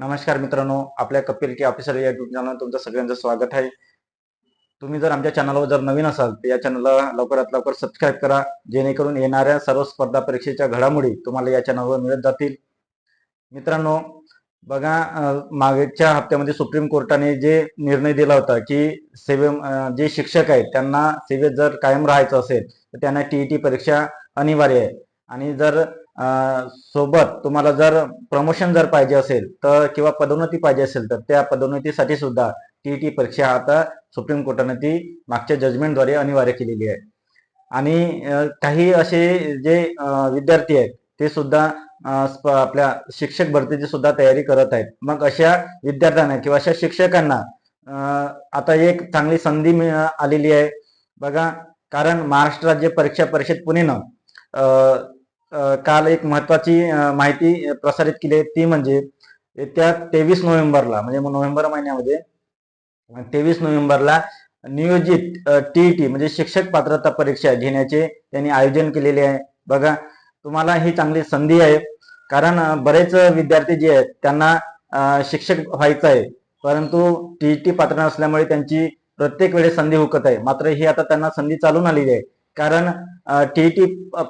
नमस्कार मित्रांनो आपल्या कपिल के ऑफिसर या युट्यूब चॅनल तुमचं सगळ्यांचं स्वागत आहे. तुम्ही जर आमच्या चॅनलवर जर नवीन असाल तर या चॅनलला लवकरात लवकर सबस्क्राईब करा. जेणेकरून येणाऱ्या सर्व स्पर्धा परीक्षेच्या घडामोडी तुम्हाला या चॅनलवर मिळत जातील. मित्रांनो बघा मागच्या हप्त्यामध्ये सुप्रीम कोर्टाने जे निर्णय दिला होता की सेवे जे शिक्षक आहेत त्यांना सेवेत जर कायम राहायचं असेल तर त्यांना टीईटी परीक्षा अनिवार्य आहे. आणि जर सोबत तुम्हाला जर प्रमोशन जर पाहिजे असेल तर किंवा पदोन्नती पाहिजे असेल तर त्या पदोन्नतीसाठी सुद्धा टीईटी परीक्षा आता सुप्रीम कोर्टाने ती मागच्या जजमेंटद्वारे अनिवार्य केलेली आहे. आणि काही असे जे विद्यार्थी आहेत ते सुद्धा आपल्या शिक्षक भरतीची सुद्धा तयारी करत आहेत. मग अशा विद्यार्थ्यांना किंवा अशा शिक्षकांना आता एक चांगली संधी आलेली आहे. बघा कारण महाराष्ट्र राज्य परीक्षा परिषद पुणेनं काल एक महत्वाची माहिती प्रसारित केली ती म्हणजे येत्या तेवीस नोव्हेंबरला म्हणजे नोव्हेंबर महिन्यामध्ये तेवीस नोव्हेंबरला नियोजित टीईटी म्हणजे शिक्षक पात्रता परीक्षा घेण्याचे त्यांनी आयोजन केलेले आहे. बघा तुम्हाला ही चांगली संधी आहे. कारण बरेच विद्यार्थी जे आहेत त्यांना शिक्षक व्हायचं आहे. परंतु टीईटी पात्र नसल्यामुळे त्यांची प्रत्येक वेळेस संधी हुकत आहे. मात्र ही आता त्यांना संधी चालून आलेली आहे. कारण टीईटी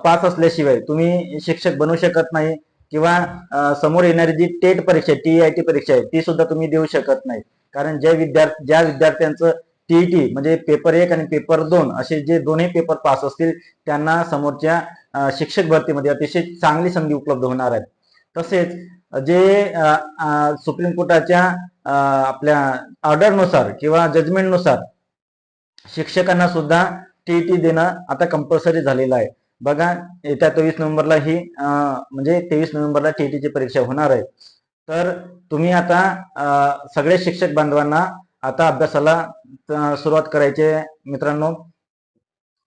पास असल्याशिवाय तुम्ही शिक्षक बनू शकत नाही किंवा समोर येणारी जी टेट परीक्षा टी आय टी परीक्षा आहे ती सुद्धा तुम्ही देऊ शकत नाही. कारण ज्या विद्यार्थी ज्या विद्यार्थ्यांचं टीईटी म्हणजे पेपर एक आणि पेपर दोन असे जे दोन्ही पेपर पास असतील त्यांना समोरच्या शिक्षक भरतीमध्ये अतिशय चांगली संधी उपलब्ध होणार आहे. तसेच जे सुप्रीम कोर्टाच्या आपल्या ऑर्डरनुसार किंवा जजमेंटनुसार शिक्षकांना सुद्धा टीईटी देणं आता कंपल्सरी झालेलं आहे. बघा येत्या तेवीस नोव्हेंबरला ही म्हणजे तेवीस नोव्हेंबरला टीईटीची परीक्षा होणार आहे. तर तुम्ही आता सगळे शिक्षक बांधवांना आता अभ्यासाला सुरुवात करायचे मित्रांनो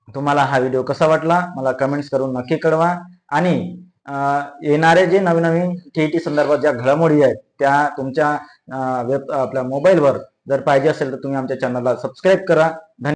तुम्हाला हा व्हिडिओ कसा वाटला? मला कमेंट्स करून नक्की कळवा. आणि येणारे जे नवीन नवीन टीईटी संदर्भात ज्या घडामोडी आहेत त्या तुमच्या वेब आपल्या मोबाईलवर जर पाहिजे असेल तर तुम्ही आमच्या चॅनलला सबस्क्राईब करा. धन्यवाद